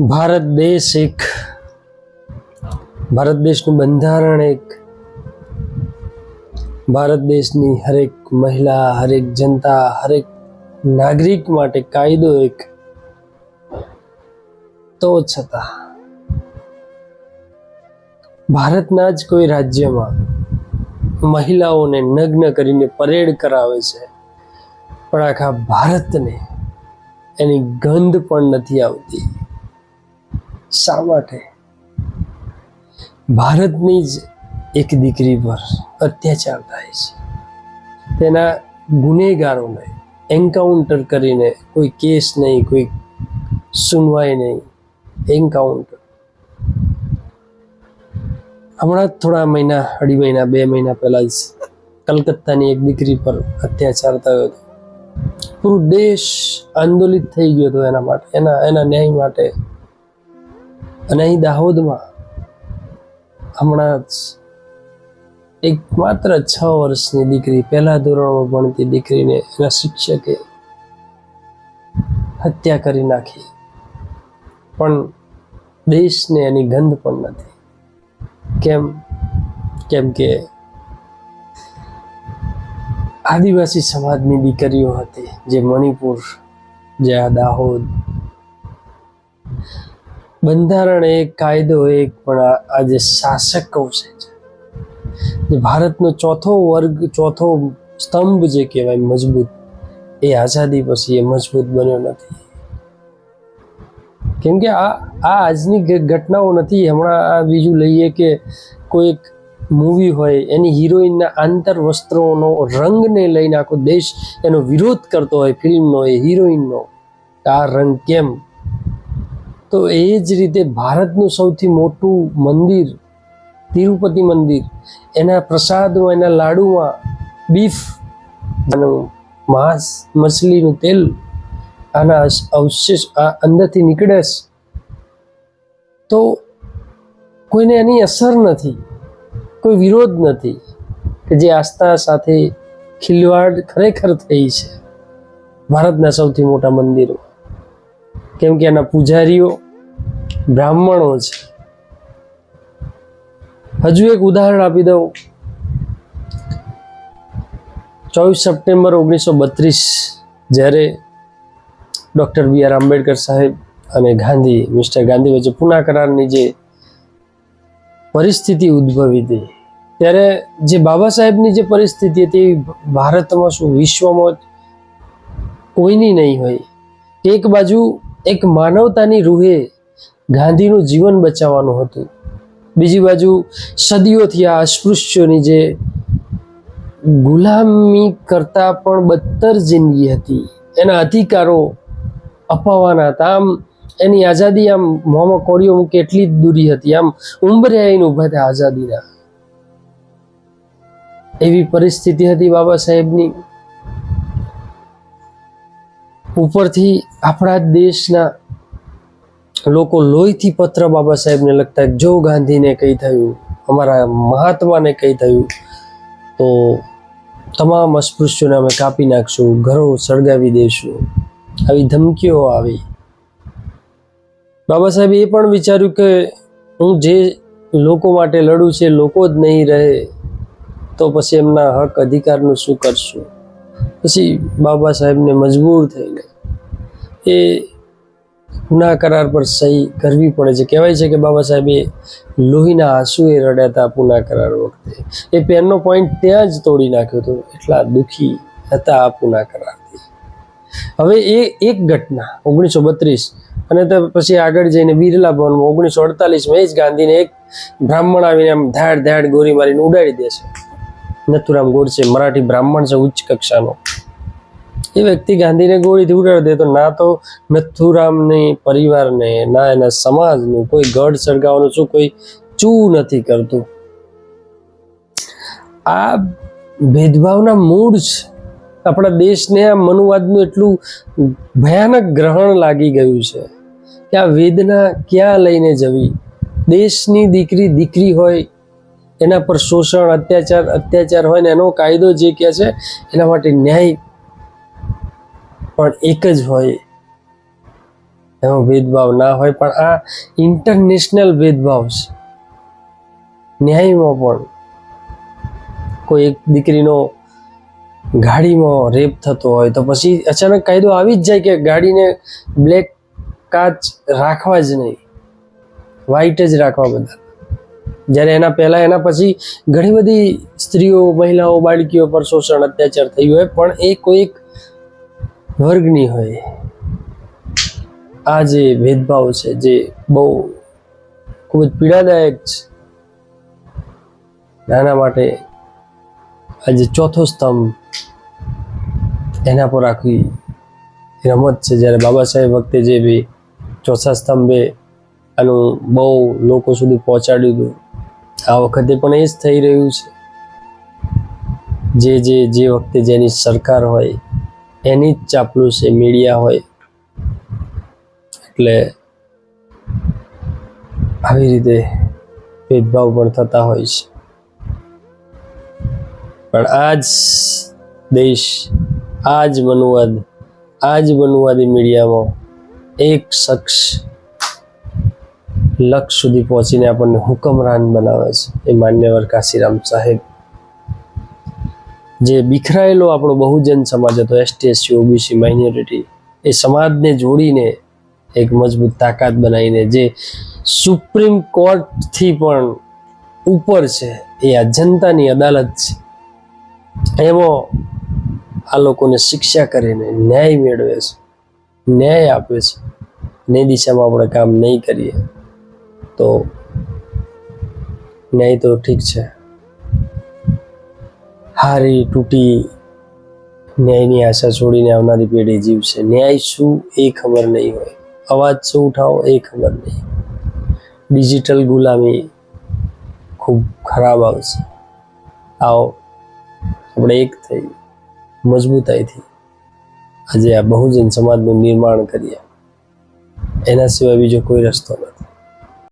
ભારત દેશ એક. ભારત દેશનું બંધારણ એક. ભારત દેશની હરેક મહિલા, હરેક જનતા, હરેક નાગરિક માટે કાયદો એક. તો છતાં, ભારતના જ કોઈ રાજ્યમાં મહિલાઓને નગ્ન કરીને પરેડ કરાવે છે, પણ આખા ભારતને એની ગંધ પણ નથી આવતી. શા માટે ભારતની જ એક દીકરી પર અત્યાચાર થાય છે. તેના ગુનેગારોને એન્કાઉન્ટર કરીને કોઈ કેસ નહીં, કોઈ સુનવાઈ નહીં, એન્કાઉન્ટર. હમણાં થોડા મહિના, અઢી મહિના, બે મહિના પહેલા જ કલકત્તાની એક દીકરી પર અત્યાચાર થયો હતો. પૂરું દેશ આંદોલિત થઈ ગયો હતો એના માટે, એના એના ન્યાય માટે. અને અહીં દાહોદમાં હમણાં જ એક માત્ર છ વર્ષની દીકરી, પહેલા ધોરણમાં ભણતી દીકરીને એના શિક્ષકે હત્યા કરી નાખી. પણ દેશને એની ગંધ પણ નથી. કેમ? કેમ કે આદિવાસી સમાજની દીકરીઓ હતી, જે મણિપુર, જે આ દાહોદ બંધારણ એક કાયદો એક પણ આ- શાસક શાસકો છે. ભારતનો ચોથો વર્ગ, ચોથો સ્તંભ જે કહેવાય મજબૂત, એ આઝાદી પછી એ મજબૂત બન્યો નથી. કેમ કે આ આ આજની ઘટનાઓ નથી. હમણાં આ બીજું લઈએ કે કોઈ એક મૂવી હોય, એની હિરોઈનના આંતર વસ્ત્રોનો રંગને લઈને આખો દેશ એનો વિરોધ કરતો હોય, ફિલ્મનો એ હિરોઈનનો આ રંગ કેમ તો એ જ રીતે ભારતનું સૌથી મોટું મંદિર, તિરુપતિ મંદિર, એના પ્રસાદમાં, એના લાડુમાં બીફ માંસ, મછલીનું તેલ, આના અવશેષ આ અંદરથી નીકળે છે તો કોઈને એની અસર નથી, કોઈ વિરોધ નથી કે જે આસ્થા સાથે ખિલવાડ ખરેખર થઈ છે ભારતના સૌથી મોટા મંદિરમાં. કેમ કે એના પૂજારીઓ બ્રાહ્મણો છે. હજુ એક ઉદાહરણ આપી દઉં. ચોવીસ સપ્ટેમ્બર ઓગણીસો બત્રીસ, જ્યારે ડૉક્ટર બી આર આંબેડકર સાહેબ અને ગાંધી, મિસ્ટર ગાંધી વચ્ચે પુના કરારની જે પરિસ્થિતિ ઉદ્ભવી હતી, ત્યારે જે બાબા સાહેબની જે પરિસ્થિતિ હતી ભારતમાં શું વિશ્વમાં કોઈની નહીં હોય. એક બાજુ એક માનવતાની રૂહે ગાંધીનું જીવન બચાવવાનું હતું. બીજી બાજુ સદીઓથી આ અસ્પૃશ્યોની જે ગુલામી કરતા પણ બદતર જિંદગી હતી. એના અધિકારો અપાવવાના હતા. આમ એની આઝાદી, આમ મોંમાં કોળીઓ મૂકે એટલી જ દૂરી હતી. આમ ઉંબરે આવીને ઊભા હતા આઝાદીના. એવી પરિસ્થિતિ હતી બાબા સાહેબની. ઉપરથી આપણા દેશના લોકો લોહીથી પત્ર બાબા સાહેબને લગતા જો ગાંધીને કંઈ થયું, અમારા મહાત્માને કંઈ થયું, તો તમામ અસ્પૃશ્યોને અમે કાપી નાખશું, ઘરો સળગાવી દઈશું આવી ધમકીઓ આવી. બાબા સાહેબે એ પણ વિચાર્યું કે હું જે લોકો માટે લડું છે લોકો જ નહીં રહે, તો પછી એમના હક અધિકારનું શું કરશું? પછી બાબા સાહેબને મજબૂર થઈને એ ગુના કરાર પર સહી કરવી પડે છે. કહેવાય છે કે બાબા સાહેબે લોહીના આંસુએ રડ્યા પુના કરાર વખતે એ પેનનો પોઈન્ટ ત્યાં જ તોડી નાખ્યો હતો. એટલા દુઃખી હતા આ પુના કરારથી. હવે એ એક ઘટના ઓગણીસો બત્રીસ અને તો પછી આગળ જઈને બિરલા ભવનમાં ઓગણીસો અડતાલીસમાં એ જ ગાંધીને એક બ્રાહ્મણ આવીને આમ ધાડ ધાડ ગોરી મારીને ઉડાડી દે છે. નથુરામ ગોડસે, મરાઠી બ્રાહ્મણ છે ઉચ્ચ કક્ષાનો. એ વ્યક્તિ ગાંધીને ગોળીથી ઉડાડી દે તો ના તો નથુરામની પરિવારને, ના એના સમાજનું કોઈ ગઢ સળગાવવાનું શું કોઈ ચૂ નથી કરતું. આ ભેદભાવના મૂળ છે. આપણા દેશને આ મનુવાદનું એટલું ભયાનક ગ્રહણ લાગી ગયું છે કે આ વેદના ક્યાં લઈને જવી? દેશની દીકરી દીકરી હોય, એના પર શોષણ, અત્યાચાર અત્યાચાર હોય ને એનો કાયદો જે કહે છે, એના માટે ન્યાય પણ એક જ હોય એનો ભેદભાવ ના હોય, પણ આ ઇન્ટરનેશનલ ભેદભાવ છે. ન્યાયમાં પણ કોઈ એક દીકરીનો ગાડીમાં રેપ થતો હોય તો પછી અચાનક કાયદો આવી જ જાય કે ગાડીને બ્લેક કાચ રાખવા જ નહીં વ્હાઈટ જ રાખવા બધા. જ્યારે એના પહેલાં એના પછી ઘણી બધી સ્ત્રીઓ, મહિલાઓ, બાળકીઓ પર શોષણ, અત્યાચાર થયું હોય, પણ એ કોઈક વર્ગની હોય. આ જે ભેદભાવ છે, જે બહુ ખૂબ જ પીડાદાયક છે. આના માટે આ જે ચોથો સ્તંભ, એના પર આખી રમત છે. જ્યારે બાબા સાહેબ વખતે જે બી ચોથા સ્તંભે આનું બહુ લોકો સુધી પહોંચાડ્યું હતું, આ વખતે પણ એ જ થઈ રહ્યું છે. જે જે જે વખતે જેની સરકાર હોય એની જ ચાપલું છે, મીડિયા હોય. એટલે આવી રીતે ભેદભાવ પણ થતા હોય છે. પણ આ જ દેશ આ જ મનુવાદ આ જ મનુવાદી મીડિયામાં એક શખ્સ લક્ષ સુધી પહોંચીને આપણને હુકમરાન બનાવે છે, એ માન્યવર કાશીરામ સાહેબ. જે બિખરાયેલો આપણો બહુજન સમાજ હતો એસટી એસસી ઓબીસી માઇનોરિટી એ સમાજને જોડીને એક મજબૂત તાકાત બનાવીને જે સુપ્રીમ કોર્ટથી પણ ઉપર છે, એ આ જનતાની અદાલત છે. એમાં આ લોકોને શિક્ષા કરીને ન્યાય મેળવે છે, ન્યાય આપે છે, ને દિશામાં આપણે કામ નહીં કરીએ, તો ન્યાય તો ઠીક છે. હારી તૂટી ન્યાયની આશા છોડીને આવનારી પેઢી જીવશે. ન્યાય શું? એ ખબર નહીં હોય. અવાજ શું ઉઠાવો? એ ખબર નહીં. ડિજિટલ ગુલામી ખૂબ ખરાબ આવશે. આવો, આપણે એક થઈ મજબૂતાઈથી આજે આ બહુજન સમાજનું નિર્માણ કરીએ. એના સિવાય બીજો કોઈ રસ્તો નથી.